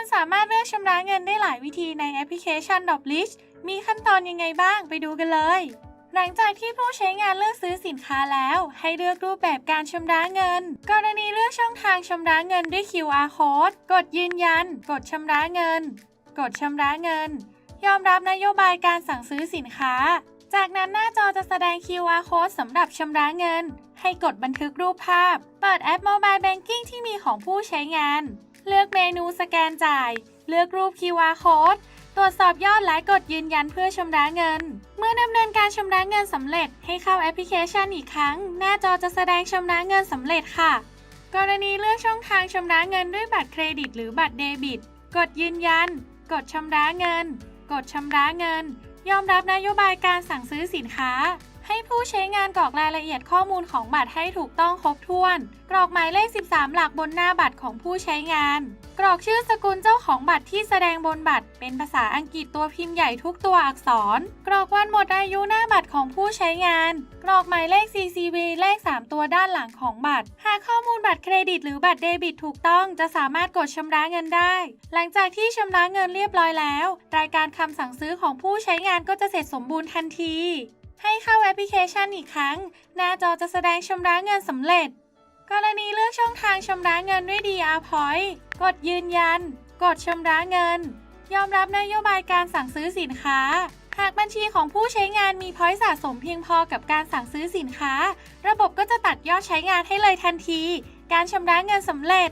คุณสามารถเลือกชำระเงินได้หลายวิธีในแอปพลิเคชัน d o p l i s h มีขั้นตอนยังไงบ้างไปดูกันเลย หลังจากที่ผู้ใช้งานเลือกซื้อสินค้าแล้ว ให้เลือกรูปแบบการชำระเงิน กรณีเลือกช่องทางชำระเงินด้วย QR code กดยืนยัน กดชำระเงิน กดชำระเงิน ยอมรับนโยบายการสั่งซื้อสินค้า จากนั้นหน้าจอจะแสดง QR code สำหรับชำระเงิน ให้กดบันทึกรูปภาพ เปิดแอป Mobile Banking ที่มีของผู้ใช้งาน เลือกเมนูสแกนจ่าย เลือกรูป QR code ตรวจสอบยอดและกดยืนยันเพื่อชำระเงิน เมื่อดำเนินการชำระเงินสำเร็จ ให้เข้าแอปพลิเคชันอีกครั้ง หน้าจอจะแสดงชำระเงินสำเร็จค่ะ กรณีเลือกช่องทางชำระเงินด้วยบัตรเครดิต หรือบัตรเดบิต กดยืนยัน กดชำระเงิน กดชำระเงิน ยอมรับนโยบายการสั่งซื้อสินค้า ให้ผู้ใช้งานกรอกรายละเอียดข้อมูลของบัตรให้ถูกต้องครบถ้วน กรอกหมายเลข 13 หลักบนหน้าบัตรของผู้ใช้งาน กรอกชื่อสกุลเจ้าของบัตรที่แสดงบนบัตร เป็นภาษาอังกฤษตัวพิมพ์ใหญ่ทุกตัวอักษร กรอกวันหมดอายุหน้าบัตรของผู้ใช้งาน กรอกหมายเลข CCV เลข 3 ตัวด้านหลังของบัตร หากข้อมูลบัตรเครดิตหรือบัตรเดบิตถูกต้องจะสามารถกดชำระเงินได้ หลังจากที่ชำระเงินเรียบร้อยแล้ว รายการคำสั่งซื้อของผู้ใช้งานก็จะเสร็จสมบูรณ์ทันที ให้เข้าแอปพลิเคชันอีกครั้ง หน้าจอจะแสดงชำระเงินสำเร็จ กรณีเลือกช่องทางชำระเงินด้วย DR Point กดยืนยัน กดชำระเงิน ยอมรับนโยบายการสั่งซื้อสินค้า หากบัญชีของผู้ใช้งานมีพอยต์สะสมเพียงพอกับการสั่งซื้อสินค้า ระบบก็จะตัดยอดใช้งานให้เลยทันที การชำระเงินสำเร็จ